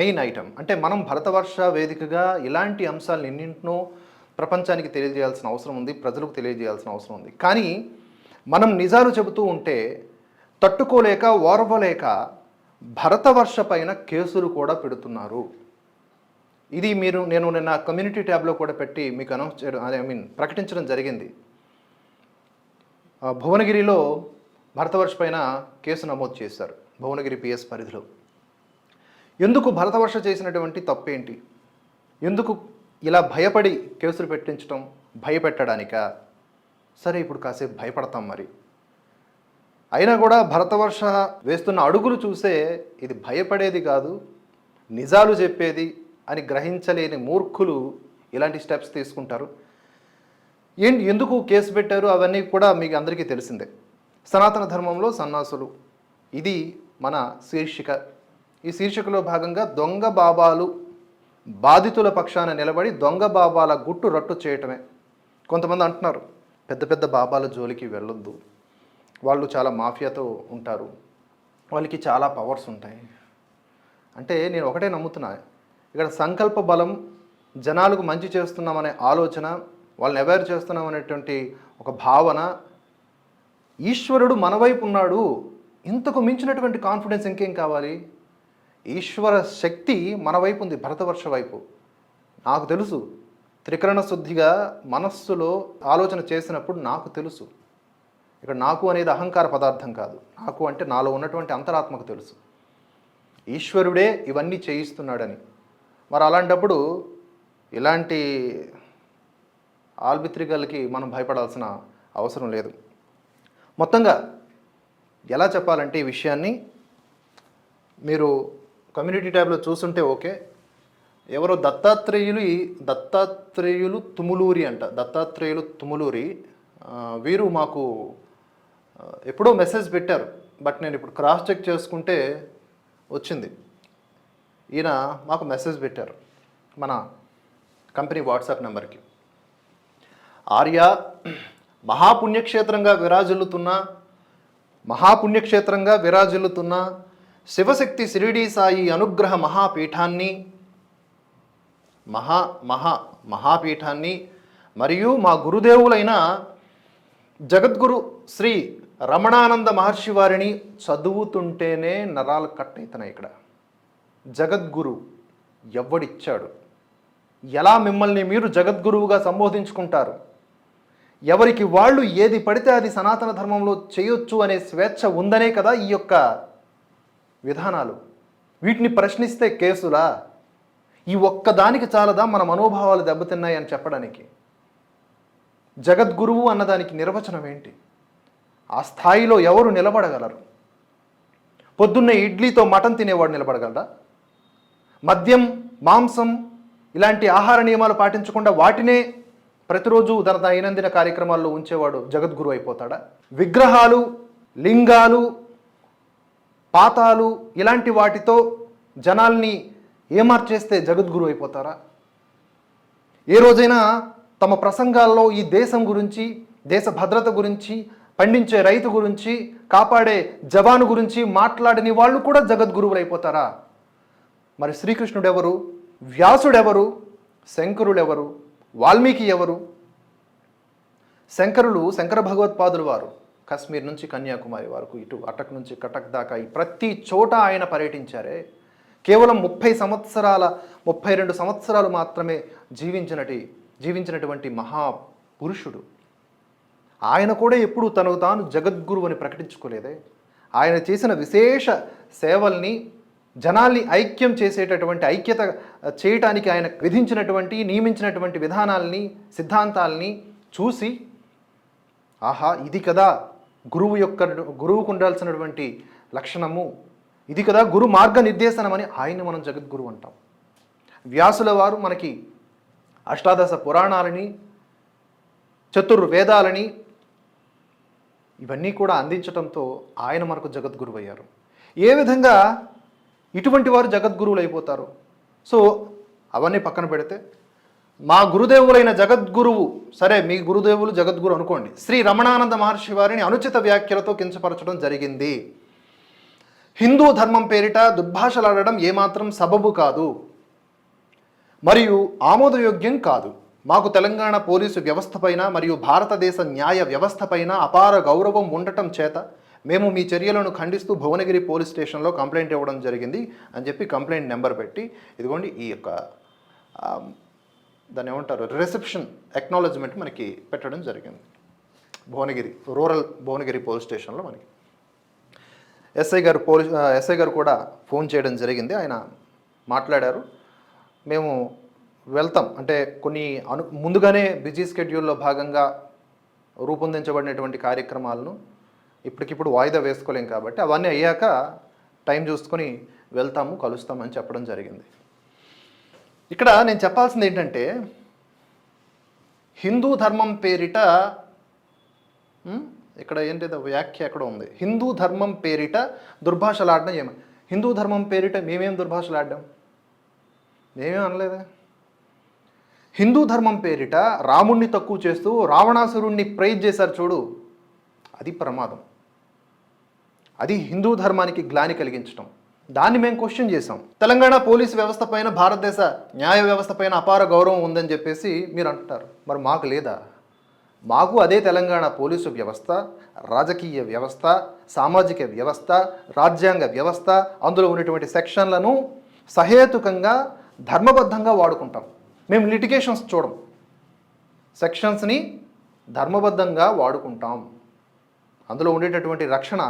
Main item అంటే మనం భరతవర్ష వేదికగా ఇలాంటి అంశాలను ఎన్నింటినో ప్రపంచానికి తెలియజేయాల్సిన అవసరం ఉంది ప్రజలకు తెలియజేయాల్సిన అవసరం ఉంది. కానీ మనం నిజాలు చెబుతూ ఉంటే తట్టుకోలేక ఓర్వలేక భరతవర్ష పైన కేసులు కూడా పెడుతున్నారు. ఇది మీరు నేను నిన్న కమ్యూనిటీ ట్యాబ్లో కూడా పెట్టి మీకు అనౌన్స్ చేయడం ఐ మీన్ ప్రకటించడం జరిగింది. భువనగిరిలో భరతవర్ష పైన కేసు నమోదు చేశారు భువనగిరి పిఎస్ పరిధిలో. ఎందుకు భరతవర్ష చేసినటువంటి తప్పేంటి? ఎందుకు ఇలా భయపడి కేసులు పెట్టించడం భయపెట్టడానికా? సరే ఇప్పుడు కాసేపు భయపడతాం మరి. అయినా కూడా భరతవర్ష వేస్తున్న అడుగులు చూసే ఇది భయపడేది కాదు నిజాలు చెప్పేది అని గ్రహించలేని మూర్ఖులు ఇలాంటి స్టెప్స్ తీసుకుంటారు. ఏంటి ఎందుకు కేసు పెట్టారు? అవన్నీ కూడా మీకు అందరికీ తెలిసిందే. సనాతన ధర్మంలో సన్నాసులు. ఇది మన శీర్షిక. ఈ శీర్షికలో భాగంగా దొంగ బాబాలు బాధితుల పక్షాన నిలబడి దొంగ బాబాల గుట్టు రట్టు చేయటమే. కొంతమంది అంటున్నారు పెద్ద పెద్ద బాబాల జోలికి వెళ్ళొద్దు. వాళ్ళు చాలా మాఫియాతో ఉంటారు. వాళ్ళకి చాలా పవర్స్ ఉంటాయి. అంటే నేను ఒకటే నమ్ముతున్నా ఇక్కడ సంకల్ప బలం జనాలకు మంచి చేస్తున్నామనే ఆలోచన వాళ్ళని అవేర్ చేస్తున్నాం అనేటువంటి ఒక భావన ఈశ్వరుడు మన వైపు ఉన్నాడు. ఇంతకు మించినటువంటి కాన్ఫిడెన్స్ ఇంకేం కావాలి? ఈశ్వర శక్తి మన వైపు ఉంది భరతవర్ష వైపు. నాకు తెలుసు త్రికరణ శుద్ధిగా మనస్సులో ఆలోచన చేసినప్పుడు నాకు తెలుసు. ఇక్కడ నాకు అనేది అహంకార పదార్థం కాదు. నాకు అంటే నాలో ఉన్నటువంటి అంతరాత్మకు తెలుసు. ఈశ్వరుడే ఇవన్నీ చేయిస్తున్నాడని. మరి అలాంటప్పుడు ఇలాంటి ఆల్బిత్రికలకి మనం భయపడాల్సిన అవసరం లేదు. మొత్తంగా ఎలా చెప్పాలంటే ఈ విషయాన్ని మీరు కమ్యూనిటీ ట్యాబ్లో చూస్తుంటే ఓకే. ఎవరో దత్తాత్రేయులు దత్తాత్రేయులు తుములూరి అంట. దత్తాత్రేయులు తుములూరి. వీరు మాకు ఎప్పుడో మెసేజ్ పెట్టారు. బట్ నేను ఇప్పుడు క్రాస్ చెక్ చేసుకుంటే వచ్చింది. ఈయన మాకు మెసేజ్ పెట్టారు. మన కంపెనీ వాట్సాప్ నెంబర్కి. ఆర్య మహాపుణ్యక్షేత్రంగా విరాజిల్లుతున్న మహాపుణ్యక్షేత్రంగా విరాజిల్లుతున్న శివశక్తి షిరిడీ సాయి అనుగ్రహ మహాపీఠాన్ని మహా మహా మహాపీఠాన్ని మరియు మా గురుదేవులైన జగద్గురు శ్రీ రమణానంద మహర్షి వారిని చదువుతుంటేనే నరాలు కట్ అవుతున్నాయి ఇక్కడ. జగద్గురు ఎవడిచ్చాడు? ఎలా మిమ్మల్ని మీరు జగద్గురువుగా సంబోధించుకుంటారు? ఎవరికి వాళ్ళు ఏది పడితే అది సనాతన ధర్మంలో చేయొచ్చు అనే స్వేచ్ఛ ఉందనే కదా ఈ యొక్క విధానాలు. వీటిని ప్రశ్నిస్తే కేసులా? ఈ ఒక్కదానికి చాలదా మన మనోభావాలు దెబ్బతిన్నాయని చెప్పడానికి? జగద్గురువు అన్నదానికి నిర్వచనం ఏంటి? ఆ స్థాయిలో ఎవరు నిలబడగలరు? పొద్దున్నే ఇడ్లీతో మటన్ తినేవాడు నిలబడగలరా మద్యం మాంసం ఇలాంటి ఆహార నియమాలు పాటించకుండా వాటినే ప్రతిరోజు తన దైనందిన కార్యక్రమాల్లో ఉంచేవాడు జగద్గురు అయిపోతాడా? విగ్రహాలు లింగాలు పాతాలు ఇలాంటి వాటితో జనాల్ని ఏమార్చేస్తే జగద్గురు అయిపోతారా? ఏ రోజైనా తమ ప్రసంగాల్లో ఈ దేశం గురించి దేశ భద్రత గురించి పండించే రైతు గురించి కాపాడే జవాను గురించి మాట్లాడని వాళ్ళు కూడా జగద్గురువులు అయిపోతారా మరి శ్రీకృష్ణుడు ఎవరు వ్యాసుడెవరు? శంకరుడు ఎవరు వాల్మీకి ఎవరు శంకరులు శంకర భగవత్పాదులు వారు. కశ్మీర్ నుంచి కన్యాకుమారి వరకు ఇటు అటక్ నుంచి కటక్ దాకా ఈ ప్రతి చోట ఆయన పర్యటించారే. కేవలం ముప్పై సంవత్సరాల ముప్పై రెండు సంవత్సరాలు మాత్రమే జీవించినటి జీవించినటువంటి మహా పురుషుడు ఆయన కూడా ఎప్పుడు తనకు తాను జగద్గురు అని ప్రకటించుకోలేదే. ఆయన చేసిన విశేష సేవల్ని జనాల్ని ఐక్యం చేసేటటువంటి ఐక్యత చేయటానికి ఆయన విధించినటువంటి నియమించినటువంటి విధానాల్ని సిద్ధాంతాల్ని చూసి ఆహా ఇది కదా గురువు యొక్క గురువుకు ఉండాల్సినటువంటి లక్షణము. ఇది కదా గురు మార్గ నిర్దేశనమని ఆయన మనం జగద్గురు అంటాం. వ్యాసుల వారు మనకి అష్టాదశ పురాణాలని చతుర్వేదాలని ఇవన్నీ కూడా అందించడంతో ఆయన మనకు జగద్గురువు అయ్యారు. ఏ విధంగా ఇటువంటి వారు జగద్గురువులు అయిపోతారు సో అవన్నీ పక్కన పెడితే మా గురుదేవులైన జగద్గురువు సరే మీ గురుదేవులు జగద్గురు అనుకోండి శ్రీ రమణానంద మహర్షి వారిని అనుచిత వ్యాఖ్యలతో కించపరచడం జరిగింది. హిందూ ధర్మం పేరిట దుర్భాషలాడడం ఏమాత్రం సబబు కాదు మరియు ఆమోదయోగ్యం కాదు. మాకు తెలంగాణ పోలీసు వ్యవస్థపైన మరియు భారతదేశ న్యాయ వ్యవస్థపైన అపార గౌరవం ఉండటం చేత మేము మీ చర్యలను ఖండిస్తూ భువనగిరి పోలీస్ స్టేషన్లో కంప్లైంట్ ఇవ్వడం జరిగింది అని చెప్పి కంప్లైంట్ నెంబర్ పెట్టి ఇదిగోండి ఈ యొక్క దాన్ని ఏమంటారు? రిసెప్షన్ ఎక్నాలజ్మెంట్ మనకి పెట్టడం జరిగింది. భువనగిరి రూరల్ భువనగిరి పోలీస్ స్టేషన్లో మనకి. ఎస్ఐ గారు పోలీస్ ఎస్ఐ గారు కూడా ఫోన్ చేయడం జరిగింది. ఆయన మాట్లాడారు. మేము వెళ్తాం. అంటే కొన్ని అను ముందుగానే బిజీ స్కెడ్యూల్లో భాగంగా రూపొందించబడినటువంటి కార్యక్రమాలను ఇప్పటికిప్పుడు వాయిదా వేసుకోలేం కాబట్టి అవన్నీ అయ్యాక టైం చూసుకొని వెళ్తాము కలుస్తామని చెప్పడం జరిగింది. ఇక్కడ నేను చెప్పాల్సింది ఏంటంటే హిందూ ధర్మం పేరిట ఇక్కడ ఏంటిదో వ్యాఖ్య ఎక్కడ ఉంది. హిందూ ధర్మం పేరిట దుర్భాషలాడడం ఏమి? హిందూ ధర్మం పేరిట మేమేం దుర్భాషలాడ్డాం? మేమేం అనలేదా? హిందూ ధర్మం పేరిట రాముణ్ణి తక్కువ చేస్తూ రావణాసురుణ్ణి ప్రైజ్ చేశారు చూడు అది ప్రమాదం. అది హిందూ ధర్మానికి గ్లాని కలిగించడం దాన్ని మేము క్వశ్చన్ చేసాం తెలంగాణ పోలీసు వ్యవస్థ పైన భారతదేశ న్యాయ వ్యవస్థ పైన అపార గౌరవం ఉందని చెప్పేసి మీరు అంటారు మరి మాకు లేదా? మాకు అదే తెలంగాణ పోలీసు వ్యవస్థ రాజకీయ వ్యవస్థ సామాజిక వ్యవస్థ రాజ్యాంగ వ్యవస్థ అందులో ఉన్నటువంటి సెక్షన్లను సహేతుకంగా ధర్మబద్ధంగా వాడుకుంటాం. మేము లిటిగేషన్స్ చూడం. సెక్షన్స్ని ధర్మబద్ధంగా వాడుకుంటాం. అందులో ఉండేటటువంటి రక్షణ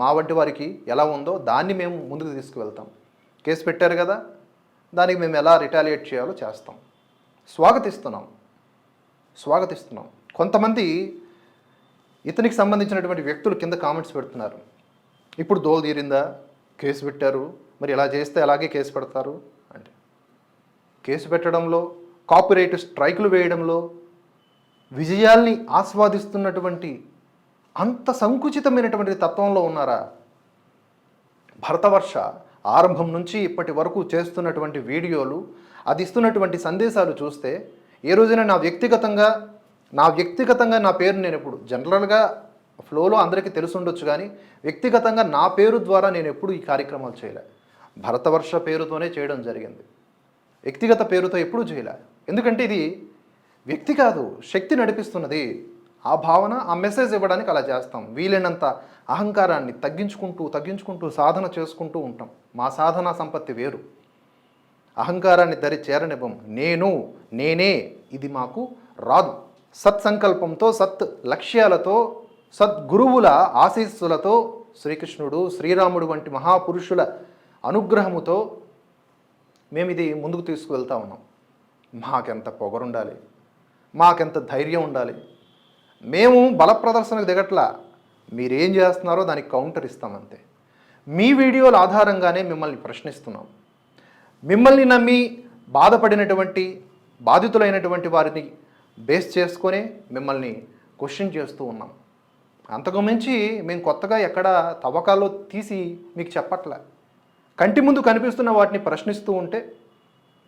మా వంటి వారికి ఎలా ఉందో దాన్ని మేము ముందుకు తీసుకువెళ్తాం. కేసు పెట్టారు కదా దానికి మేము ఎలా రిటాలియేట్ చేయాలో చేస్తాం. స్వాగతిస్తున్నాం. స్వాగతిస్తున్నాం. కొంతమంది ఇతనికి సంబంధించినటువంటి వ్యక్తులు కింద కామెంట్స్ పెడుతున్నారు. ఇప్పుడు దోలు తీరిందా? కేసు పెట్టారు. మరి ఇలా చేస్తే అలాగే కేసు పెడతారు? అంటే కేసు పెట్టడంలో కాపీరైట్ స్ట్రైకులు వేయడంలో విజయాల్ని ఆస్వాదిస్తున్నటువంటి అంత సంకుచితమైనటువంటి తత్వంలో ఉన్నారా? భరతవర్ష ఆరంభం నుంచి ఇప్పటి వరకు చేస్తున్నటువంటి వీడియోలు అది ఇస్తున్నటువంటి సందేశాలు చూస్తే ఏ రోజైనా నా వ్యక్తిగతంగా నా వ్యక్తిగతంగా నా పేరు నేను ఎప్పుడు జనరల్గా ఫ్లోలో అందరికీ తెలుసుండొచ్చు కానీ వ్యక్తిగతంగా నా పేరు ద్వారా నేను ఎప్పుడు ఈ కార్యక్రమాలు చేయలే. భరతవర్ష పేరుతోనే చేయడం జరిగింది. వ్యక్తిగత పేరుతో ఎప్పుడూ చేయలే. ఎందుకంటే ఇది వ్యక్తి కాదు శక్తి నడిపిస్తున్నది. ఆ భావన ఆ మెసేజ్ ఇవ్వడానికి అలా చేస్తాం. వీలైనంత అహంకారాన్ని తగ్గించుకుంటూ తగ్గించుకుంటూ సాధన చేసుకుంటూ ఉంటాం. మా సాధనా సంపత్తి వేరు. అహంకారాన్ని దరి చేరనివ్వం. నేను నేనే ఇది మాకు రాదు. సత్సంకల్పంతో సత్ లక్ష్యాలతో సద్గురువుల ఆశీస్సులతో శ్రీకృష్ణుడు శ్రీరాముడు వంటి మహాపురుషుల అనుగ్రహముతో మేము ఇది ముందుకు తీసుకువెళ్తా ఉన్నాం. మాకెంత పొగరుండాలి? మాకెంత ధైర్యం ఉండాలి? మేము బల ప్రదర్శనకు దిగట్లా. మీరేం చేస్తున్నారో దానికి కౌంటర్ ఇస్తామంతే మీ వీడియోల ఆధారంగానే మిమ్మల్ని ప్రశ్నిస్తున్నాం. మిమ్మల్ని నమ్మి బాధపడినటువంటి బాధితులైనటువంటి వారిని బేస్ చేసుకొని మిమ్మల్ని క్వశ్చన్ చేస్తూ ఉన్నాం. అంతకు మించి మేము కొత్తగా ఎక్కడ తవ్వకాల్లో తీసి మీకు చెప్పట్లే. కంటి ముందు కనిపిస్తున్న వాటిని ప్రశ్నిస్తూ ఉంటే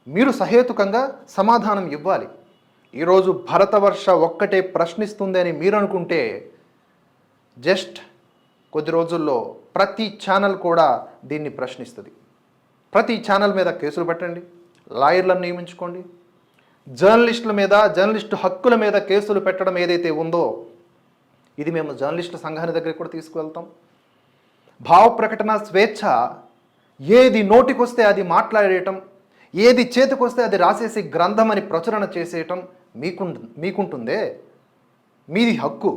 మీరు సహేతుకంగా సమాధానం ఇవ్వాలి. ఈరోజు భరతవర్ష ఒక్కటే ప్రశ్నిస్తుంది అని మీరు అనుకుంటే జస్ట్ కొద్ది రోజుల్లో ప్రతి ఛానల్ కూడా దీన్ని ప్రశ్నిస్తుంది. ప్రతి ఛానల్ మీద కేసులు పెట్టండి లాయర్లను నియమించుకోండి జర్నలిస్టుల మీద జర్నలిస్టు హక్కుల మీద కేసులు పెట్టడం ఏదైతే ఉందో ఇది మేము జర్నలిస్టుల సంఘాన్ని దగ్గరికి కూడా తీసుకువెళ్తాం. భావ ప్రకటన స్వేచ్ఛ ఏది నోటికొస్తే అది మాట్లాడేయటం ఏది చేతికొస్తే అది రాసేసి గ్రంథం అని ప్రచురణ చేసేయటం మీకు మీకుంటుందే? మీది హక్కు.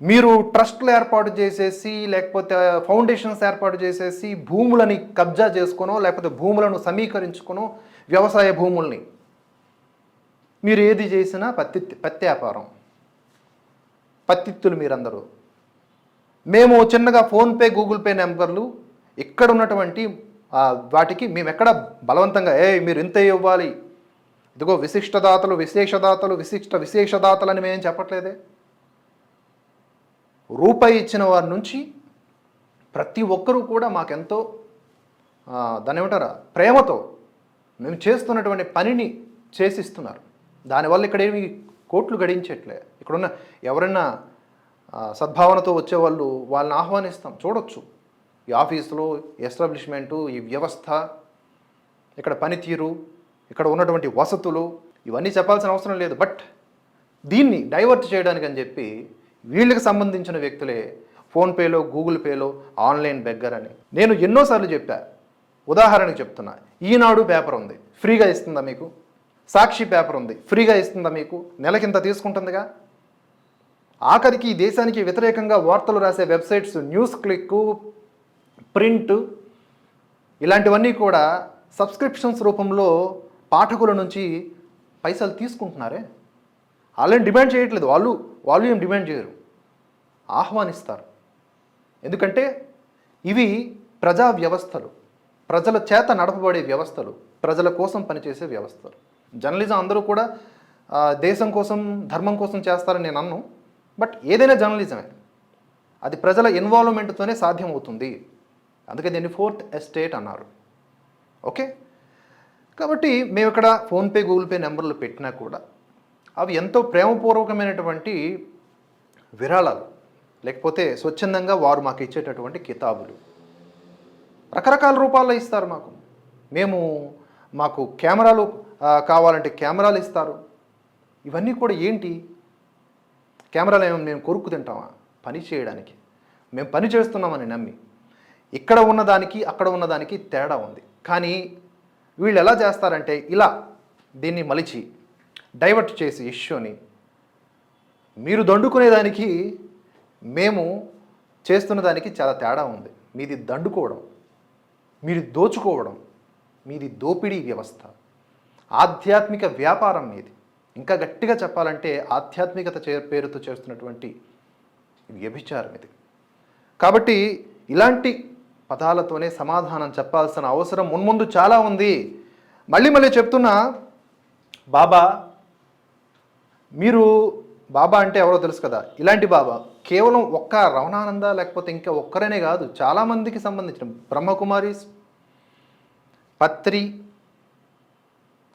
మీరు ట్రస్ట్లు ఏర్పాటు చేసేసి లేకపోతే ఫౌండేషన్స్ ఏర్పాటు చేసేసి భూములని కబ్జా చేసుకోనో లేకపోతే భూములను సమీకరించుకునో వ్యవసాయ భూముల్ని మీరు ఏది చేసినా పత్తి పత్తి వ్యాపారం. పత్తిత్తులు మీరందరూ. మేము చిన్నగా ఫోన్పే గూగుల్ పే నెంబర్లు ఇక్కడ ఉన్నటువంటి వాటికి మేము ఎక్కడ బలవంతంగా ఏ మీరు ఇంత ఇవ్వాలి ఇదిగో విశిష్టదాతలు విశేషదాతలు విశిష్ట విశేషదాతలు అని మేము చెప్పట్లేదే. రూపాయి ఇచ్చిన వారి నుంచి ప్రతి ఒక్కరూ కూడా మాకెంతో ఆ, ఏమంటారా ప్రేమతో మేము చేస్తున్నటువంటి పనిని చేసిస్తున్నారు. దానివల్ల ఇక్కడ ఏమి కోట్లు గడించట్లే. ఇక్కడున్న ఎవరైనా సద్భావనతో వచ్చేవాళ్ళు వాళ్ళని ఆహ్వానిస్తాం. చూడొచ్చు. ఈ ఆఫీసులో ఎస్టాబ్లిష్మెంటు ఈ వ్యవస్థ ఇక్కడ పనితీరు ఇక్కడ ఉన్నటువంటి వసతులు ఇవన్నీ చెప్పాల్సిన అవసరం లేదు. బట్ దీన్ని డైవర్ట్ చేయడానికి అని చెప్పి వీళ్ళకి సంబంధించిన వ్యక్తులే ఫోన్పేలో గూగుల్ పేలో ఆన్లైన్ బెగ్గర్ అని నేను ఎన్నోసార్లు చెప్పా. ఉదాహరణకు చెప్తున్నా. ఈనాడు పేపర్ ఉంది. ఫ్రీగా ఇస్తుందా మీకు? సాక్షి పేపర్ ఉంది. ఫ్రీగా ఇస్తుందా మీకు? నెలకింత తీసుకుంటుందిగా? ఆఖరికి ఈ దేశానికి వ్యతిరేకంగా వార్తలు రాసే వెబ్సైట్స్ న్యూస్ క్లిక్ ప్రింట్ ఇలాంటివన్నీ కూడా సబ్స్క్రిప్షన్స్ రూపంలో పాఠకుల నుంచి పైసలు తీసుకుంటున్నారే? వాళ్ళని డిమాండ్ చేయట్లేదు. వాళ్ళు వాళ్ళు ఏం డిమాండ్ చేయరు. ఆహ్వానిస్తారు. ఎందుకంటే ఇవి ప్రజా వ్యవస్థలు. ప్రజల చేత నడపబడే వ్యవస్థలు. ప్రజల కోసం పనిచేసే వ్యవస్థలు. జర్నలిజం అందరూ కూడా దేశం కోసం ధర్మం కోసం చేస్తారని నేను అన్ను. బట్ ఏదైనా జర్నలిజమే. అది ప్రజల ఇన్వాల్వ్మెంట్తోనే సాధ్యమవుతుంది. అందుకే దీన్ని ఫోర్త్ ఎస్టేట్ అన్నారు. ఓకే? కాబట్టి మేము ఇక్కడ ఫోన్పే గూగుల్ పే నెంబర్లు పెట్టినా కూడా అవి ఎంతో ప్రేమపూర్వకమైనటువంటి విరాళాలు. లేకపోతే స్వచ్ఛందంగా వారు మాకు ఇచ్చేటటువంటి కితాబులు. రకరకాల రూపాల్లో ఇస్తారు మాకు. మేము మాకు కెమెరాలు కావాలంటే కెమెరాలు ఇస్తారు. ఇవన్నీ కూడా ఏంటి? కెమెరాలు ఏమో మేము కొరుక్కు తింటామా? పని చేయడానికి. మేము పని చేస్తున్నామని నమ్మి. ఇక్కడ ఉన్నదానికి అక్కడ ఉన్నదానికి తేడా ఉంది. కానీ వీళ్ళు ఎలా చేస్తారంటే ఇలా దీన్ని మలిచి డైవర్ట్ చేసి ఇష్యూని మీరు దండుకునేదానికి మేము చేస్తున్న దానికి చాలా తేడా ఉంది. మీది దండుకోవడం మీది దోచుకోవడం మీది దోపిడీ వ్యవస్థ ఆధ్యాత్మిక వ్యాపారం మీది. ఇంకా గట్టిగా చెప్పాలంటే ఆధ్యాత్మికత చే పేరుతో చేస్తున్నటువంటి వ్యభిచారం ఇది. కాబట్టి ఇలాంటి పదాలతోనే సమాధానం చెప్పాల్సిన అవసరం మున్ముందు చాలా ఉంది. మళ్ళీ మళ్ళీ చెప్తున్నా బాబా మీరు బాబా అంటే ఎవరో తెలుసు కదా? ఇలాంటి బాబా కేవలం ఒక్క రమణానంద లేకపోతే ఇంకా ఒక్కరనే కాదు చాలామందికి సంబంధించిన బ్రహ్మకుమారి పత్రి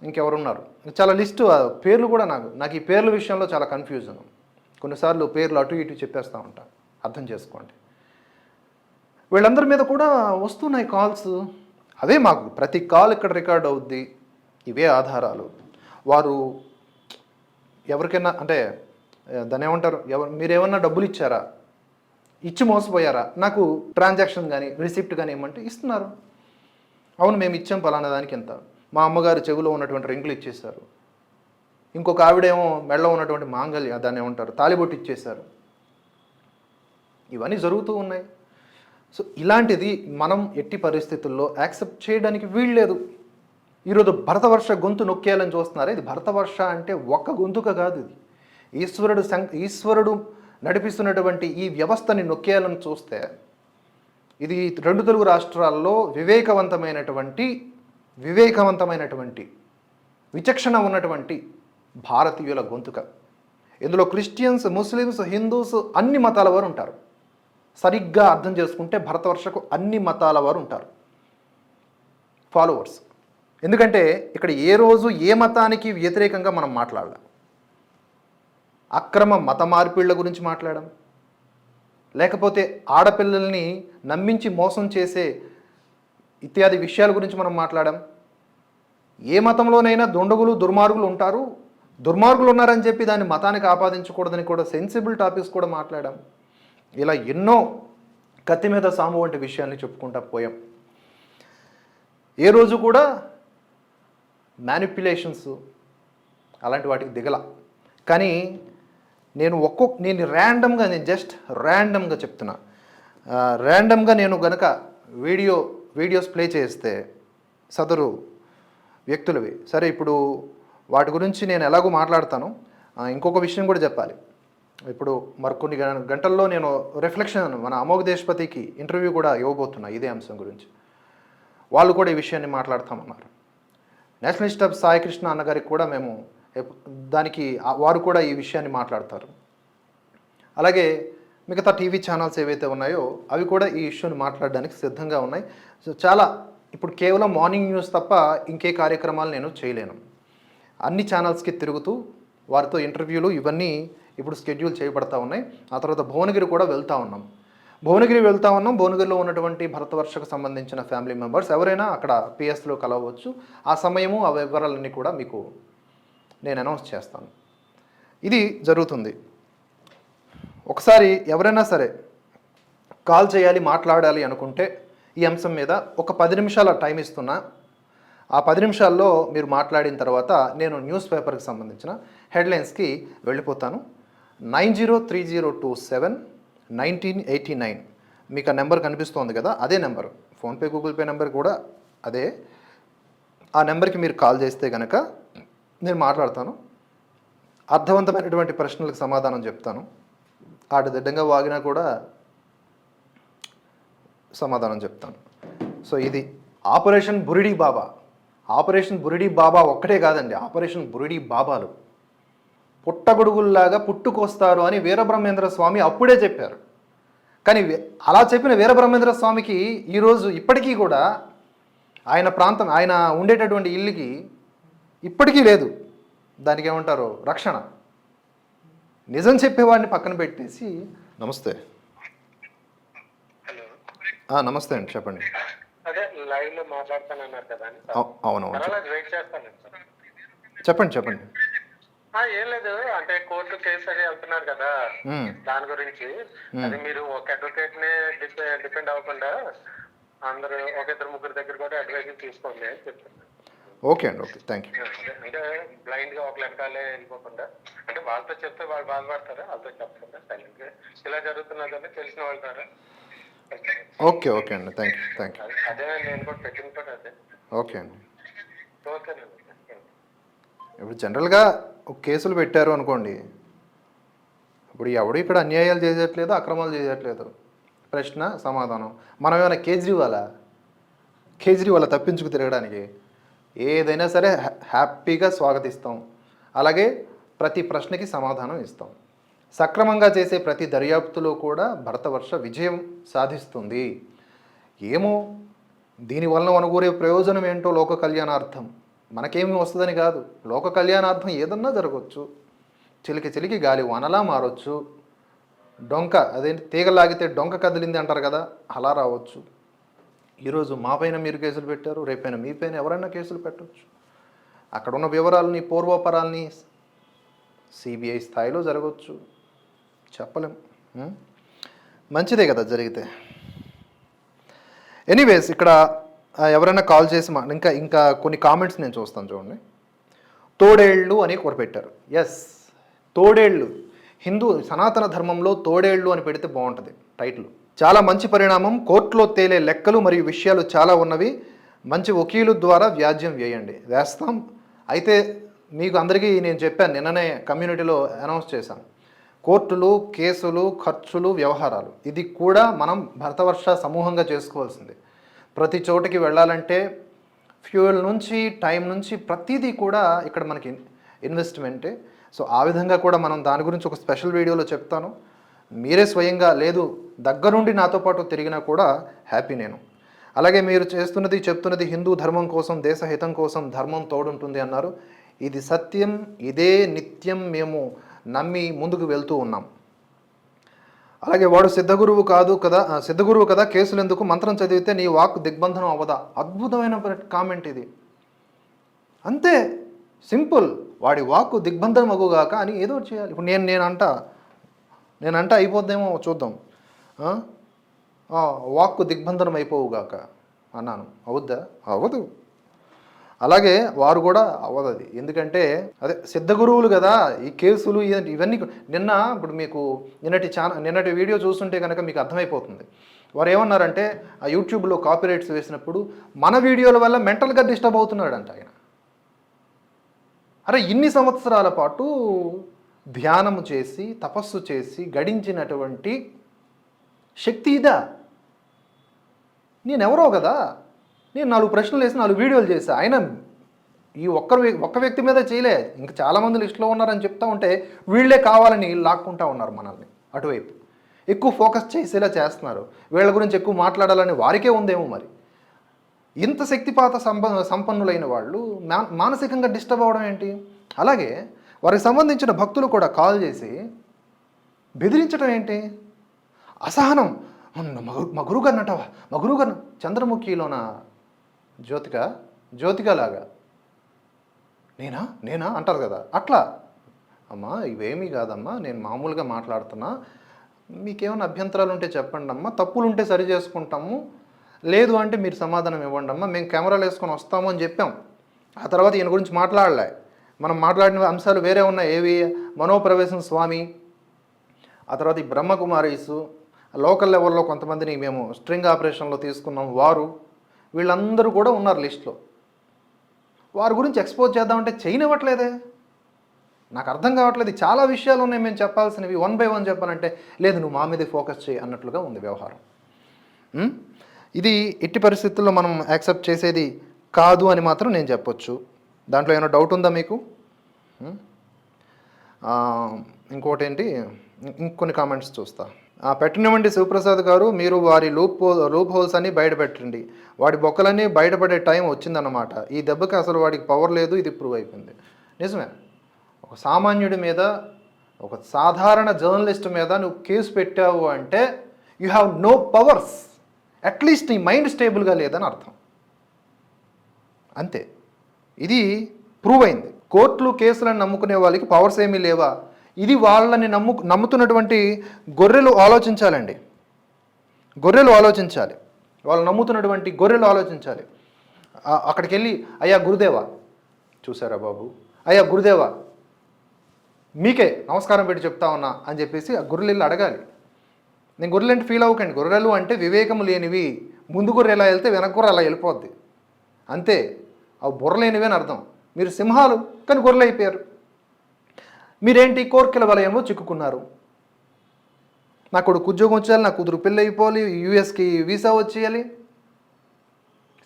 ఇంకెవరున్నారు? చాలా లిస్టు పేర్లు కూడా నాకు నాకు ఈ పేర్ల విషయంలో చాలా కన్ఫ్యూజన్ కొన్నిసార్లు పేర్లు అటు ఇటు చెప్పేస్తూ ఉంటాను అర్థం చేసుకోండి. వీళ్ళందరి మీద కూడా వస్తున్నాయి కాల్స్. అవే మాకు ప్రతి కాల్ ఇక్కడ రికార్డ్ అవుద్ది. ఇవే ఆధారాలు. వారు ఎవరికైనా అంటే దాని దాన్ని ఏమంటారు? ఎవరు మీరేమన్నా డబ్బులు ఇచ్చారా? ఇచ్చి మోసపోయారా? నాకు ట్రాన్సాక్షన్ కానీ రిసిప్ట్ కానీ ఏమంటే ఇస్తున్నారు. అవును మేము ఇచ్చాం పలానా దానికి ఎంత? మా అమ్మగారు చెవిలో ఉన్నటువంటి రింగులు ఇచ్చేశారు. ఇంకొక ఆవిడేమో మెడలో ఉన్నటువంటి మాంగల్య దాన్ని ఏమంటారు? తాలిబొట్టు ఇచ్చేశారు. ఇవన్నీ జరుగుతూ ఉన్నాయి. సో ఇలాంటిది మనం ఎట్టి పరిస్థితుల్లో యాక్సెప్ట్ చేయడానికి వీల్లేదు ఈరోజు భరతవర్ష గొంతు నొక్కేయాలని చూస్తున్నారు ఇది భరతవర్ష అంటే ఒక్క గొంతుక కాదు ఇది. ఈశ్వరుడు సం ఈశ్వరుడు నడిపిస్తున్నటువంటి ఈ వ్యవస్థని నొక్కేయాలని చూస్తే ఇది రెండు తెలుగు రాష్ట్రాల్లో వివేకవంతమైనటువంటి వివేకవంతమైనటువంటి విచక్షణ ఉన్నటువంటి భారతీయుల గొంతుక. ఇందులో క్రిస్టియన్స్ ముస్లిమ్స్ హిందూస్ అన్ని మతాల వారు ఉంటారు. సరిగ్గా అర్థం చేసుకుంటే భరతవర్షకు అన్ని మతాల వారు ఉంటారు. ఫాలోవర్స్ ఎందుకంటే ఇక్కడ ఏ రోజు ఏ మతానికి వ్యతిరేకంగా మనం మాట్లాడలేం. అక్రమ మత మార్పిళ్ళ గురించి మాట్లాడడం. లేకపోతే ఆడపిల్లల్ని నమ్మించి మోసం చేసే ఇత్యాది విషయాల గురించి మనం మాట్లాడాం ఏ మతంలోనైనా దుండగులు దుర్మార్గులు ఉంటారు. దుర్మార్గులు ఉన్నారని చెప్పి దాన్ని మతానికి ఆపాదించకూడదని కూడా సెన్సిబుల్ టాపిక్స్ కూడా మాట్లాడాం ఇలా ఎన్నో కత్తి మీద సాము వంటి విషయాన్ని చెప్పుకుంటా పోయాం. ఏ రోజు కూడా మ్యానిపులేషన్స్ అలాంటి వాటికి దిగల. కానీ నేను ఒక్కొక్క నేను ర్యాండమ్గా నేను జస్ట్ ర్యాండమ్గా చెప్తున్నా. ర్యాండమ్గా నేను గనక వీడియో వీడియోస్ ప్లే చేస్తే సదరు వ్యక్తులవి సరే ఇప్పుడు వాటి గురించి నేను ఎలాగో మాట్లాడతాను ఇంకొక విషయం కూడా చెప్పాలి. ఇప్పుడు మరికొన్ని గంటల్లో నేను రిఫ్లెక్షన్ మన అమోఘ దేశపతికి ఇంటర్వ్యూ కూడా ఇవ్వబోతున్నా ఇదే అంశం గురించి. వాళ్ళు కూడా ఈ విషయాన్ని మాట్లాడతామన్నారు. నేషనలిస్ట్ ఆఫ్ సాయికృష్ణ అన్నగారికి కూడా మేము దానికి వారు కూడా ఈ విషయాన్ని మాట్లాడతారు. అలాగే మిగతా టీవీ ఛానల్స్ ఏవైతే ఉన్నాయో అవి కూడా ఈ ఇష్యూని మాట్లాడడానికి సిద్ధంగా ఉన్నాయి. సో చాలా ఇప్పుడు కేవలం మార్నింగ్ న్యూస్ తప్ప ఇంకే కార్యక్రమాలు నేను చేయలేను. అన్ని ఛానల్స్కి తిరుగుతూ వారితో ఇంటర్వ్యూలు ఇవన్నీ ఇప్పుడు షెడ్యూల్ చేయబడతా ఉన్నాయి. ఆ తర్వాత భువనగిరి కూడా వెళ్తూ ఉన్నాం. భువనగిరి వెళ్తా ఉన్నాం. భువనగిరిలో ఉన్నటువంటి భరతవర్షకు సంబంధించిన ఫ్యామిలీ మెంబర్స్ ఎవరైనా అక్కడ పిఎస్లో కలవచ్చు. ఆ సమయము ఆ వివరాలన్నీ కూడా మీకు నేను అనౌన్స్ చేస్తాను. ఇది జరుగుతుంది. ఒకసారి ఎవరైనా సరే కాల్ చేయాలి మాట్లాడాలి అనుకుంటే ఈ అంశం మీద ఒక పది నిమిషాల టైం ఇస్తున్నా. ఆ పది నిమిషాల్లో మీరు మాట్లాడిన తర్వాత నేను న్యూస్ పేపర్కి సంబంధించిన హెడ్లైన్స్కి వెళ్ళిపోతాను. Nine zero three zero two seven nineteen eighty nine. మీకు ఆ నెంబర్ కనిపిస్తోంది కదా అదే number. PhonePe Google Pay number కూడా అదే. ఆ నెంబర్కి మీరు కాల్ చేస్తే కనుక నేను మాట్లాడతాను. అర్థవంతమైనటువంటి ప్రశ్నలకు సమాధానం చెప్తాను. ఆడదిడ్డంగా వాగినా కూడా సమాధానం చెప్తాను. సో ఇది ఆపరేషన్ బురిడి బాబా. ఆపరేషన్ బురిడి బాబా ఒక్కటే కాదండి ఆపరేషన్ బురిడి బాబాలు. పుట్టగొడుగుల్లాగా పుట్టుకొస్తారు అని వీరబ్రహ్మేంద్ర స్వామి అప్పుడే చెప్పారు. కానీ అలా చెప్పిన వీరబ్రహ్మేంద్ర స్వామికి ఈరోజు ఇప్పటికీ కూడా ఆయన ప్రాంతం ఆయన ఉండేటటువంటి ఇల్లుకి ఇప్పటికీ లేదు. దానికి ఏమంటారు? రక్షణ. నిజం చెప్పేవాడిని పక్కన పెట్టేసి నమస్తే. నమస్తే అండి చెప్పండి. అవునవును చెప్పండి చెప్పండి. ఏం లేదు. అంటే కోర్టు కేసు అది వెళ్తున్నారు కదా. దాని గురించి. అది మీరు ఒక అడ్వకేట్ నే డిపెండ్ అవ్వకుండా అందరూ ఒక ఇద్దరు ముగ్గురు దగ్గర కూడా అడ్వైజ్ తీసుకోండి అని చెప్తున్నారు ఓకే అండి. ఓకే. థ్యాంక్ యూ అంటే బ్లైండ్గా ఒక వెనకాలే వెళ్ళిపోకుండా అంటే వాళ్ళతో చెప్తే వాళ్ళు బాధపడతారా? వాళ్ళతో చెప్పకుండా సైలెంట్గా ఇలా జరుగుతున్నదని తెలిసిన వాళ్ళ ఓకే. ఓకే అండి. థ్యాంక్ యూ థ్యాంక్ యూ అదే నేను కూడా పెట్టిన పని అదే. ఓకే అండి. ఓకేనండి. ఇప్పుడు జనరల్గా ఒక కేసులు పెట్టారు అనుకోండి. ఇప్పుడు ఎవడు ఇక్కడ అన్యాయాలు చేయట్లేదు అక్రమాలు చేయట్లేదు ప్రశ్న సమాధానం. మనం ఏమైనా కేజ్రీవాలా? కేజ్రీవాల్ తప్పించుకు తిరగడానికి? ఏదైనా సరే హ్యా- హ్యాపీగా స్వాగతిస్తాం. అలాగే ప్రతి ప్రశ్నకి సమాధానం ఇస్తాం. సక్రమంగా చేసే ప్రతి దర్యాప్తులో కూడా భరతవర్ష విజయం సాధిస్తుంది. ఏమో? దీనివల్ల అనుకూరే ప్రయోజనం ఏంటో లోక కళ్యాణార్థం. మనకేమి వస్తుందని కాదు. లోక కళ్యాణార్థం ఏదన్నా జరగవచ్చు చిలికి చిలికి గాలి వనలా మారొచ్చు. డొంక అదేంటి తీగ లాగితే డొంక కదిలింది అంటారు కదా అలా రావచ్చు. ఈరోజు మా పైన మీరు కేసులు పెట్టారు రేపైన మీ పైన ఎవరైనా కేసులు పెట్టవచ్చు అక్కడ ఉన్న వివరాలని పూర్వపరాల్ని సిబిఐ స్థాయిలో జరగవచ్చు చెప్పలేం. మంచిదే కదా జరిగితే. ఎనీవేస్ ఇక్కడ ఎవరైనా కాల్ చేసి మా ఇంకా ఇంకా కొన్ని కామెంట్స్ నేను చూస్తాను చూడండి. తోడేళ్ళు అని ఒకటి పెట్టారు. ఎస్ తోడేళ్ళు. హిందూ సనాతన ధర్మంలో తోడేళ్ళు అని పెడితే బాగుంటుంది టైటిల్ చాలా మంచి పరిణామం. కోర్టులో తేలే లెక్కలు మరియు విషయాలు చాలా ఉన్నవి. మంచి వకీలు ద్వారా వ్యాజ్యం వేయండి. వేస్తాం. అయితే మీకు అందరికీ నేను చెప్పాను నిన్ననే కమ్యూనిటీలో అనౌన్స్ చేశాను. కోర్టులు కేసులు ఖర్చులు వ్యవహారాలు. ఇది కూడా మనం భరతవర్ష సమూహంగా చేసుకోవాల్సింది. ప్రతి చోటకి వెళ్ళాలంటే ఫ్యూయల్ నుంచి టైం నుంచి ప్రతిదీ కూడా ఇక్కడ మనకి ఇన్వెస్ట్మెంటే. సో ఆ విధంగా కూడా మనం దాని గురించి ఒక స్పెషల్ వీడియోలో చెప్తాను. మీరే స్వయంగా లేదు దగ్గరుండి నాతో పాటు తిరిగినా కూడా హ్యాపీ నేను. అలాగే మీరు చేస్తున్నది చెప్తున్నది హిందూ ధర్మం కోసం దేశ హితం కోసం ధర్మం తోడుంటుంది అన్నారు. ఇది సత్యం ఇదే నిత్యం మేము నమ్మి ముందుకు వెళ్తూ ఉన్నాం. అలాగే వాడు సిద్ధగురువు కాదు కదా సిద్ధగురువు కదా కేసులు ఎందుకు? మంత్రం చదివితే నీ వాక్ దిగ్బంధనం అవ్వదా? అద్భుతమైన కామెంట్ ఇది. అంతే. సింపుల్. వాడి వాక్కు దిగ్బంధనం అగుగాక అని ఏదో చేయాలి. ఇప్పుడు నేను నేను అంట నేను అంట అయిపోద్దేమో చూద్దాం. వాక్కు దిగ్బంధనం అయిపోవుగాక అన్నాను. అవుద్దా? అవ్వదు అలాగే వారు కూడా అవ్వదు అది. ఎందుకంటే అదే సిద్ధ గురువులు కదా ఈ కేసులు ఇవన్నీ- ఇవన్నీ నిన్న ఇప్పుడు మీకు నిన్నటి ఛానల్ నిన్నటి వీడియో చూస్తుంటే కనుక మీకు అర్థమైపోతుంది. వారు ఏమన్నారంటే ఆ యూట్యూబ్లో కాపీరైట్స్ వేసినప్పుడు మన వీడియోల వల్ల మెంటల్గా డిస్టర్బ్ అవుతున్నాడంట ఆయన. అరే ఇన్ని సంవత్సరాల పాటు ధ్యానము చేసి తపస్సు చేసి గడించినటువంటి శక్తి ఇదా? నేనెవరో కదా? నేను నాలుగు ప్రశ్నలు వేసి నాలుగు వీడియోలు చేశా. ఆయన ఈ ఒక్క ఒక్క వ్యక్తి మీద చేయలే. ఇంకా చాలామంది లిస్టులో ఉన్నారని చెప్తా ఉంటే వీళ్ళే కావాలని లాక్కుంటా ఉన్నారు మనల్ని అటువైపు. ఎక్కువ ఫోకస్ చేసేలా చేస్తున్నారు. వీళ్ళ గురించి ఎక్కువ మాట్లాడాలని వారికే ఉందేమో మరి. ఇంత శక్తిపాత సంప సంపన్నులైన వాళ్ళు మా- మానసికంగా డిస్టర్బ్ అవ్వడం ఏంటి? అలాగే వారికి సంబంధించిన భక్తులు కూడా కాల్ చేసి బెదిరించడం ఏంటి? అసహనం. అవును, మా గురు- గురువు అంటావా మా గురువు గారిని చంద్రముఖిలోన? జ్యోతిక జ్యోతిక లాగా నేనా? నేనా? అంటారు కదా. అట్లా. అమ్మా ఇవేమీ కాదమ్మా. నేను మామూలుగా మాట్లాడుతున్నా. మీకేమైనా అభ్యంతరాలు ఉంటే చెప్పండి అమ్మా. తప్పులు ఉంటే సరి చేసుకుంటాము. లేదు అంటే మీరు సమాధానం ఇవ్వండి అమ్మా. మేము కెమెరాలు వేసుకొని వస్తాము అని చెప్పాం. ఆ తర్వాత ఈయన గురించి మాట్లాడలే. మనం మాట్లాడిన అంశాలు వేరే ఉన్నాయి. ఏవి? మనోప్రవేశం స్వామి. ఆ తర్వాత ఈ బ్రహ్మకుమారీసు. లోకల్ లెవెల్లో కొంతమందిని మేము స్ట్రింగ్ ఆపరేషన్లో తీసుకున్నాం. వారు. వీళ్ళందరూ కూడా ఉన్నారు లిస్ట్లో. వారి గురించి ఎక్స్పోజ్ చేద్దామంటే చేయనివ్వట్లేదే నాకు అర్థం కావట్లేదు. చాలా విషయాలు ఉన్నాయి మేము చెప్పాల్సినవి. వన్ బై వన్ చెప్పాలంటే లేదు నువ్వు మా మీదే ఫోకస్ చేయి అన్నట్లుగా ఉంది వ్యవహారం. ఇది ఎట్టి పరిస్థితుల్లో మనం యాక్సెప్ట్ చేసేది కాదు అని మాత్రం నేను చెప్పొచ్చు. దాంట్లో ఏమైనా డౌట్ ఉందా మీకు? ఇంకోటి ఏంటి ఇంకొన్ని కామెంట్స్ చూస్తా. ఆ, శివప్రసాద్ గారు మీరు వారి లూప్ లూప్ హోల్స్ అన్ని బయట పెట్టండి. వాడి బొక్కలన్నీ బయటపడే టైం వచ్చిందన్నమాట. ఈ దెబ్బకి అసలు వాడికి పవర్ లేదు ఇది ప్రూవ్ అయిపోయింది. నిజమే. ఒక సామాన్యుడి మీద ఒక సాధారణ జర్నలిస్ట్ మీద నువ్వు కేసు పెట్టావు అంటే you have no powers at least నీ మైండ్ స్టేబుల్గా లేదని అర్థం. అంతే. ఇది ప్రూవ్ అయింది. కోర్టులు కేసులను నమ్ముకునే వాళ్ళకి పవర్స్ ఏమీ లేవా? ఇది వాళ్ళని నమ్ము నమ్ముతున్నటువంటి గొర్రెలు ఆలోచించాలండి. గొర్రెలు ఆలోచించాలి. వాళ్ళు నమ్ముతున్నటువంటి గొర్రెలు ఆలోచించాలి. అక్కడికి వెళ్ళి అయ్యా గురుదేవా చూసారా బాబు? అయ్యా గురుదేవా మీకే నమస్కారం పెట్టి చెప్తా ఉన్నా అని చెప్పేసి ఆ గొర్రెలు వెళ్ళి అడగాలి. నేను గొర్రెలు అంటే ఫీల్ అవ్వకండి. గొర్రెలు అంటే వివేకం లేనివి. ముందు గొర్రె ఎలా వెళ్తే వెనక గొర్రె అలా వెళ్ళిపోద్ది. అంతే. అవి బుర్రలేనివి అని అర్థం. మీరు సింహాలు కానీ గొర్రెలు అయిపోయారు. మీరేంటి కోర్కెల వలయంలో చిక్కుకున్నారు? నా కొడుకు ఉద్యోగం వచ్చేయాలి నా కుదురు పెళ్ళి అయిపోవాలి యూఎస్కి వీసా వచ్చేయాలి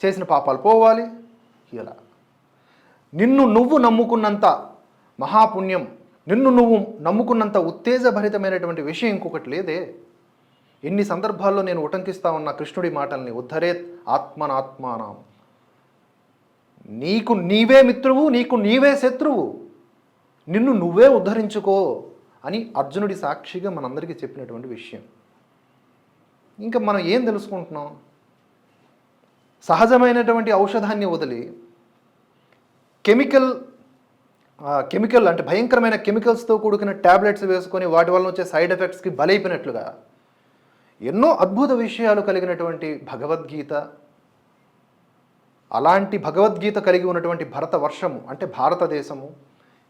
చేసిన పాపాలు పోవాలి ఇలా. నిన్ను నువ్వు నమ్ముకున్నంత మహాపుణ్యం నిన్ను నువ్వు నమ్ముకున్నంత ఉత్తేజభరితమైనటువంటి విషయం ఇంకొకటి లేదే. ఎన్ని సందర్భాల్లో నేను ఉటంకిస్తా ఉన్న కృష్ణుడి మాటల్ని ఉద్ధరేత్ ఆత్మనాత్మానం. నీకు నీవే మిత్రువు నీకు నీవే శత్రువు. నిన్ను నువ్వే ఉద్ధరించుకో అని అర్జునుడి సాక్షిగా మనందరికీ చెప్పినటువంటి విషయం. ఇంకా మనం ఏం తెలుసుకుంటున్నాం? సహజమైనటువంటి ఔషధాన్ని వదిలి కెమికల్ కెమికల్ అంటే భయంకరమైన కెమికల్స్తో కూడుకున్న ట్యాబ్లెట్స్ వేసుకొని వాటి వల్ల వచ్చే సైడ్ ఎఫెక్ట్స్కి బలైపోయినట్లుగా ఎన్నో అద్భుత విషయాలు కలిగినటువంటి భగవద్గీత అలాంటి భగవద్గీత కలిగి ఉన్నటువంటి భరత వర్షము అంటే భారతదేశము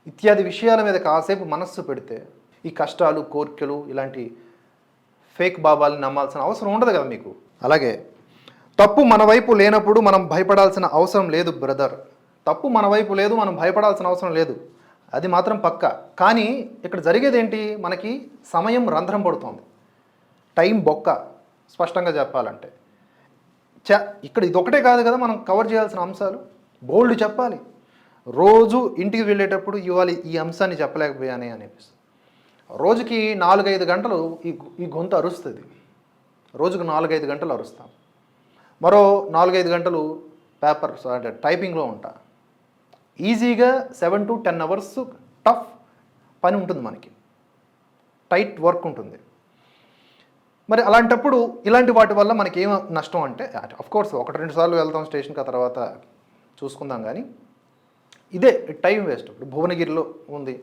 ఇత్యాది విషయాల మీద కాసేపు మనస్సు పెడితే ఈ కష్టాలు కోర్కెలు ఇలాంటి ఫేక్ బాబాల్ని నమ్మాల్సిన అవసరం ఉండదు కదా మీకు? అలాగే తప్పు మన వైపు లేనప్పుడు మనం భయపడాల్సిన అవసరం లేదు బ్రదర్. తప్పు మన వైపు లేదు మనం భయపడాల్సిన అవసరం లేదు. అది మాత్రం పక్క. కానీ ఇక్కడ జరిగేది ఏంటి మనకి సమయం రంధ్రం పడుతోంది. టైం బొక్క స్పష్టంగా చెప్పాలంటే. చ ఇక్కడ ఇదొకటే కాదు కదా మనం కవర్ చేయాల్సిన అంశాలు. బోల్డ్ చెప్పాలి. రోజు ఇంటికి వెళ్ళేటప్పుడు ఇవాళ ఈ అంశాన్ని చెప్పలేకపోయానే అనిపిస్తుంది. రోజుకి నాలుగైదు గంటలు ఈ ఈ గొంతు అరుస్తుంది. రోజుకు నాలుగైదు గంటలు అరుస్తాం. మరో నాలుగైదు గంటలు పేపర్ అంటే టైపింగ్లో ఉంటా. ఈజీగా seven to ten hours tough పని ఉంటుంది మనకి. టైట్ వర్క్ ఉంటుంది. మరి అలాంటప్పుడు ఇలాంటి వాటి వల్ల మనకి ఏం నష్టం అంటే అఫ్ కోర్స్ ఒకటి రెండు సార్లు వెళ్తాం స్టేషన్కి ఆ తర్వాత చూసుకుందాం కానీ ఇదే టైం వేస్ట్. ఇప్పుడు భువనగిరిలో ఉంది.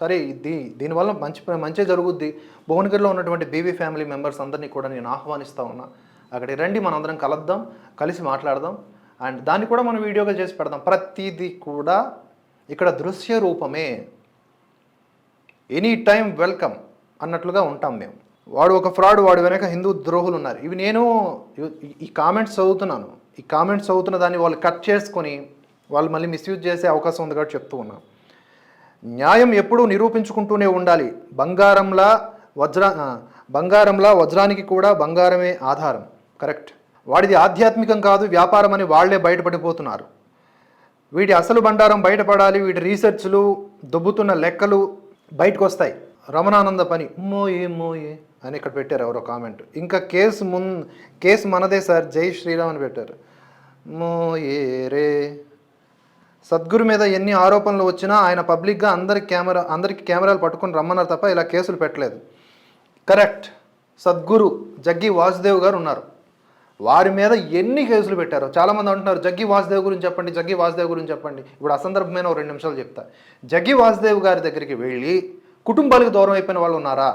సరే ఇది దీనివల్ల మంచి మంచి జరుగుద్ది. భువనగిరిలో ఉన్నటువంటి బీబీ ఫ్యామిలీ మెంబర్స్ అందరినీ కూడా నేను ఆహ్వానిస్తా ఉన్నా. అక్కడికి రండి మనందరం కలుద్దాం కలిసి మాట్లాడదాం. అండ్ దాన్ని కూడా మనం వీడియోగా చేసి పెడదాం. ప్రతిదీ కూడా ఇక్కడ దృశ్య రూపమే. ఎనీ టైం వెల్కమ్ అన్నట్లుగా ఉంటాం మేము. వాడు ఒక ఫ్రాడ్ వాడు వెనక హిందూ ద్రోహులు ఉన్నారు. ఇవి నేను ఈ కామెంట్స్ చదువుతున్నాను. ఈ కామెంట్స్ చదువుతున్న దాన్ని వాళ్ళు కట్ చేసుకొని వాళ్ళు మళ్ళీ మిస్యూజ్ చేసే అవకాశం ఉంది కాబట్టి చెప్తూ ఉన్నాను న్యాయం ఎప్పుడూ నిరూపించుకుంటూనే ఉండాలి. బంగారంలా వజ్ర బంగారంలా వజ్రానికి కూడా బంగారమే ఆధారం. కరెక్ట్. వాడిది ఆధ్యాత్మికం కాదు వ్యాపారం అని వాళ్ళే బయటపడిపోతున్నారు. వీటి అసలు బండారం బయటపడాలి వీటి రీసెర్చ్లు దొబ్బుతున్న లెక్కలు బయటకు వస్తాయి రమణానంద పని మోయే మోయే అని ఇక్కడ పెట్టారు ఎవరో కామెంట్. ఇంకా కేసు మున్ కేసు మనదే సార్ జై శ్రీరామ్ అని పెట్టారు. మోయే రే సద్గురు మీద ఎన్ని ఆరోపణలు వచ్చినా ఆయన పబ్లిక్గా అందరి కెమెరా అందరికి కెమెరాలు పట్టుకొని రమ్మన్నారు తప్ప ఇలా కేసులు పెట్టలేదు. కరెక్ట్. సద్గురు జగ్గి వాసుదేవ్ గారు ఉన్నారు. వారి మీద ఎన్ని కేసులు పెట్టారో చాలామంది అంటున్నారు జగ్గి వాసుదేవ్ గురించి చెప్పండి జగ్గి వాసుదేవ్ గురించి చెప్పండి. ఇప్పుడు అసందర్భమైన ఒక రెండు నిమిషాలు చెప్తా. జగ్గి వాసుదేవ్ గారి దగ్గరికి వెళ్ళి కుటుంబాలకు దూరం అయిపోయిన వాళ్ళు ఉన్నారా?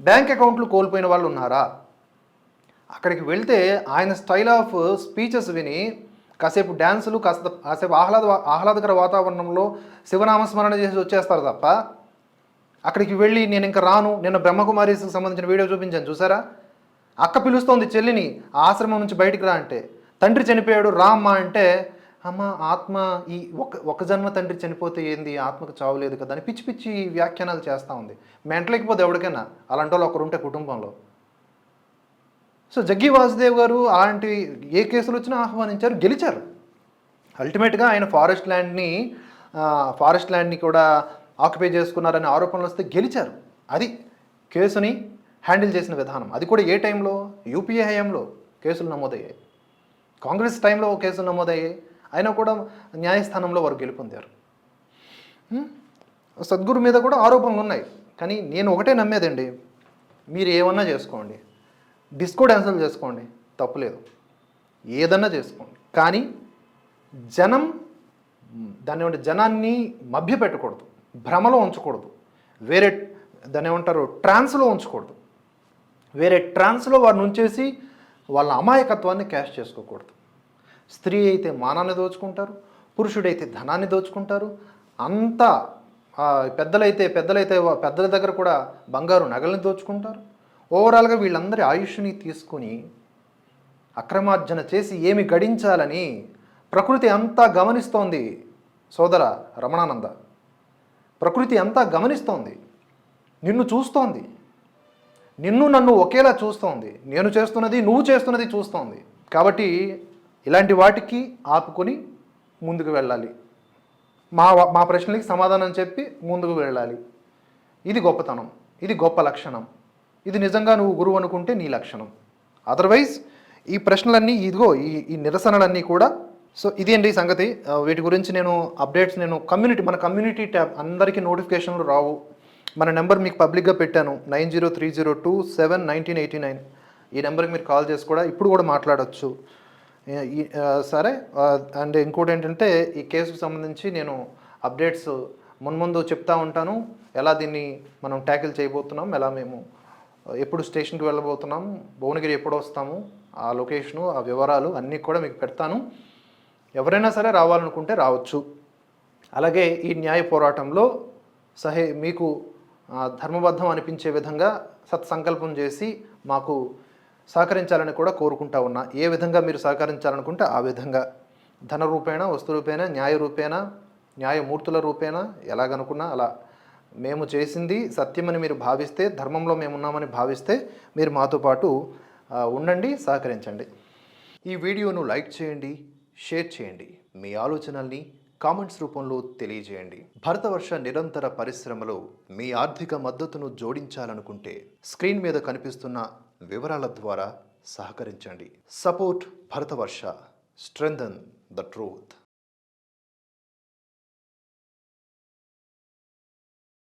బ్యాంక్ అకౌంట్లు కోల్పోయిన వాళ్ళు ఉన్నారా? అక్కడికి వెళ్తే ఆయన స్టైల్ ఆఫ్ స్పీచెస్ విని కాసేపు డ్యాన్సులు కాస్త కాసేపు ఆహ్లాద ఆహ్లాదకర వాతావరణంలో శివనామస్మరణ చేసి వచ్చేస్తారు తప్ప అక్కడికి వెళ్ళి నేను ఇంకా రాను. నిన్న బ్రహ్మకుమారీస్కి సంబంధించిన వీడియో చూపించాను చూసారా? అక్క పిలుస్తోంది చెల్లిని ఆ ఆశ్రమం నుంచి బయటికి రా అంటే. తండ్రి చనిపోయాడు రా అమ్మ అంటే అమ్మ ఆత్మ ఈ ఒక ఒక జన్మ తండ్రి చనిపోతే ఏంది? ఆత్మకు చావు లేదు కదా అని పిచ్చి పిచ్చి వ్యాఖ్యానాలు చేస్తూ ఉంది. మెంటలేకపోతే ఎవరికైనా? అలాంటి వాళ్ళు ఒకరుంటే కుటుంబంలో. సో జగ్గి వాసుదేవ్ గారు అలాంటి ఏ కేసులు వచ్చినా ఆహ్వానించారు గెలిచారు. అల్టిమేట్గా ఆయన ఫారెస్ట్ ల్యాండ్ని ఫారెస్ట్ ల్యాండ్ని కూడా ఆక్యుపై చేసుకున్నారనే ఆరోపణలు వస్తే గెలిచారు. అది కేసుని హ్యాండిల్ చేసిన విధానం. అది కూడా ఏ టైంలో? యూపీఏ హయాంలో కేసులు నమోదయ్యాయి. కాంగ్రెస్ టైంలో కేసులు నమోదయ్యాయి. అయినా కూడా న్యాయస్థానంలో వారు గెలుపొందారు. సద్గురు మీద కూడా ఆరోపణలు ఉన్నాయి. కానీ నేను ఒకటే నమ్మేదండి. మీరు ఏమన్నా చేసుకోండి. డిస్కో డ్యాన్సులు చేసుకోండి తప్పులేదు. ఏదన్నా చేసుకోండి. కానీ జనం దాన్ని ఏమంటే జనాన్ని మభ్యపెట్టకూడదు భ్రమలో ఉంచకూడదు. వేరే దాన్ని ఏమంటారు ట్రాన్స్లో ఉంచకూడదు. వేరే ట్రాన్స్లో వారిని ఉంచేసి వాళ్ళ అమాయకత్వాన్ని క్యాష్ చేసుకోకూడదు. స్త్రీ అయితే మానాన్ని దోచుకుంటారు పురుషుడైతే ధనాన్ని దోచుకుంటారు. అంతా పెద్దలైతే పెద్దలైతే పెద్దల దగ్గర కూడా బంగారు నగల్ని దోచుకుంటారు. ఓవరాల్గా వీళ్ళందరి ఆయుష్ని తీసుకుని అక్రమార్జన చేసి ఏమి గడించాలని ప్రకృతి అంతా గమనిస్తోంది. సోదర రమణానంద ప్రకృతి అంతా గమనిస్తోంది. నిన్ను చూస్తోంది. నిన్ను నన్ను ఒకేలా చూస్తోంది. నేను చేస్తున్నది నువ్వు చేస్తున్నది చూస్తోంది. కాబట్టి ఇలాంటి వాటికి ఆపుకొని ముందుకు వెళ్ళాలి. మా మా ప్రశ్నలకి సమాధానం చెప్పి ముందుకు వెళ్ళాలి. ఇది గొప్పతనం. ఇది గొప్ప లక్షణం. ఇది నిజంగా నువ్వు గురువు అనుకుంటే నీ లక్షణం. అదర్వైజ్ ఈ ప్రశ్నలన్నీ ఇదిగో ఈ ఈ నిరసనలన్నీ కూడా సో ఇది అండి ఈ సంగతి. వీటి గురించి నేను అప్డేట్స్ నేను కమ్యూనిటీ మన కమ్యూనిటీ ట్యాబ్ అందరికీ నోటిఫికేషన్లు రావు. మన నెంబర్ మీకు పబ్లిక్గా పెట్టాను nine zero three zero two seven nineteen eighty nine. ఈ నెంబర్కి మీరు కాల్ చేసి కూడా ఇప్పుడు కూడా మాట్లాడవచ్చు సరే అండ్ ఇంకోటి ఏంటంటే ఈ కేసుకు సంబంధించి నేను అప్డేట్స్ మున్ముందు చెప్తా ఉంటాను. ఎలా దీన్ని మనం ట్యాకిల్ చేయబోతున్నాం ఎలా మేము ఎప్పుడు స్టేషన్కి వెళ్ళబోతున్నాం భువనగిరి ఎప్పుడు వస్తాము ఆ లొకేషను ఆ వివరాలు అన్నీ కూడా మీకు పెడతాను. ఎవరైనా సరే రావాలనుకుంటే రావచ్చు. అలాగే ఈ న్యాయ పోరాటంలో సహే మీకు ధర్మబద్ధం అనిపించే విధంగా సత్సంకల్పం చేసి మాకు సహకరించాలని కూడా కోరుకుంటా ఉన్నా. ఏ విధంగా మీరు సహకరించాలనుకుంటే ఆ విధంగా. ధన రూపేణ వస్తు రూపేణ న్యాయ రూపేణ న్యాయమూర్తుల రూపేణ ఎలాగనుకున్నా అలా మేము చేసింది సత్యమని మీరు భావిస్తే ధర్మంలో మేము ఉన్నామని భావిస్తే మీరు మాతో పాటు ఉండండి సహకరించండి. ఈ వీడియోను లైక్ చేయండి షేర్ చేయండి. మీ ఆలోచనల్ని కామెంట్స్ రూపంలో తెలియజేయండి. భరతవర్ష నిరంతర పరిశ్రమలో మీ ఆర్థిక మద్దతును జోడించాలనుకుంటే స్క్రీన్ మీద కనిపిస్తున్న వివరాల ద్వారా సహకరించండి. Support Bharatavarsha. Strengthen the truth.